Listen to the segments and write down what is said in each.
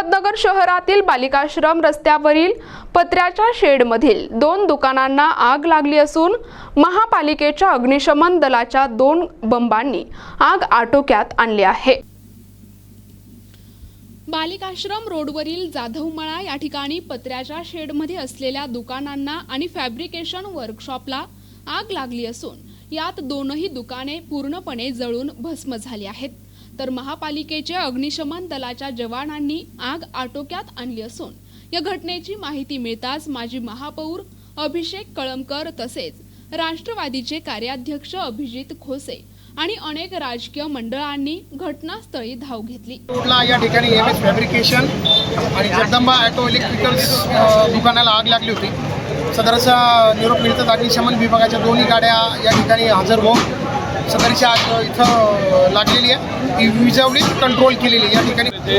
अहमदनगर शहरातील बालिकाश्रम रस्त्यावरील पत्र्याच्या शेडमधील दोन दुकानांना आग लागली असून महापालिकेच्या अग्निशमन दलाच्या दोन बंबांनी आग आटोक्यात आणली आहे. बालिकाश्रम रोडवरील जाधवमळा या ठिकाणी पत्र्याच्या शेडमध्ये असलेल्या दुकानांना आणि फॅब्रिकेशन वर्कशॉपला आग लागली असून यात दोनही दुकाने पूर्णपणे जळून भस्म झाली आहेत. तर महापालिकेच्या अग्निशमन दलाच्या जवानांनी आग आटोक्यात आणली असून या घटनेची माहिती मिळताच माजी महापौर अभिषेक कळमकर तसेच राष्ट्रवादीचे कार्याध्यक्ष अभिजित खोसे आणि अनेक राजकीय मंडळांनी घटनास्थळी धाव घेतली. या ठिकाणी एम एस फॅब्रिकेशन आणि जगदंबा ॲटो इलेक्ट्रिकल्स दुकानाला आग लागली होती. सदरचा निरोप मिळतात अग्निशमन विभागाच्या दोन्ही गाड्या या ठिकाणी हजर होऊन सदरची आग इथं लागलेली आहे. ती विजावली कंट्रोल केलेली आहे. या ठिकाणी ते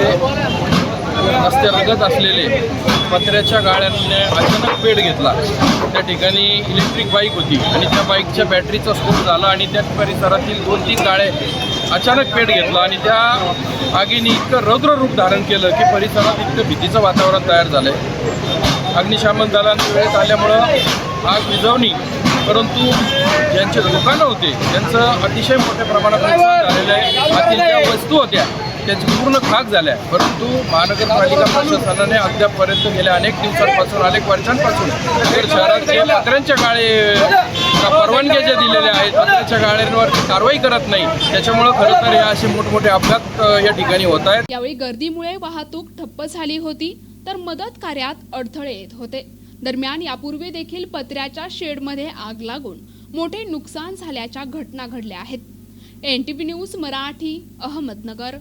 रस्त्यालगत असलेले पत्र्याच्या गाड्यांनी अचानक पेट घेतला. त्या ठिकाणी इलेक्ट्रिक बाईक होती आणि त्या बाईकच्या बॅटरीचा स्फोट झाला आणि त्या परिसरातील दोन तीन गाड्या अचानक पेट घेतला आणि त्या आगीने इतकं रौद्र रूप धारण केलं की परिसरात इतकं भीतीचं वातावरण तयार झालं आहे अग्निशामक दलाने वेळेत आल्यामुळं आग विझवणी परंतु ज्यांचे दुकानं होते त्यांचं अतिशय मोठ्या प्रमाणात नुकसान झालेलं आहे आतील ज्या वस्तू होत्या त्याची पूर्ण खाक झाल्या. परंतु महानगरपालिका प्रशासनाने अद्यापपर्यंत गेल्या अनेक दिवसांपासून अनेक वर्षांपासून तर शहरात जे पत्र्यांच्या गाळे परवानग्या ज्या दिलेल्या आहेत पत्र्याच्या गाड्यांवर कारवाई करत नाही. त्याच्यामुळं खरं तर हे असे मोठमोठे अपघात या ठिकाणी होत आहेत. यावेळी गर्दीमुळे वाहतूक ठप्प झाली होती तर मदत कार्यात अडथळे येत होते. दरम्यान यापूर्वी देखील पत्र्याच्या शेडमध्ये आग लागून मोठे नुकसान झाल्याच्या घटना घडल्या आहेत. N T V news Marathi Ahmednagar.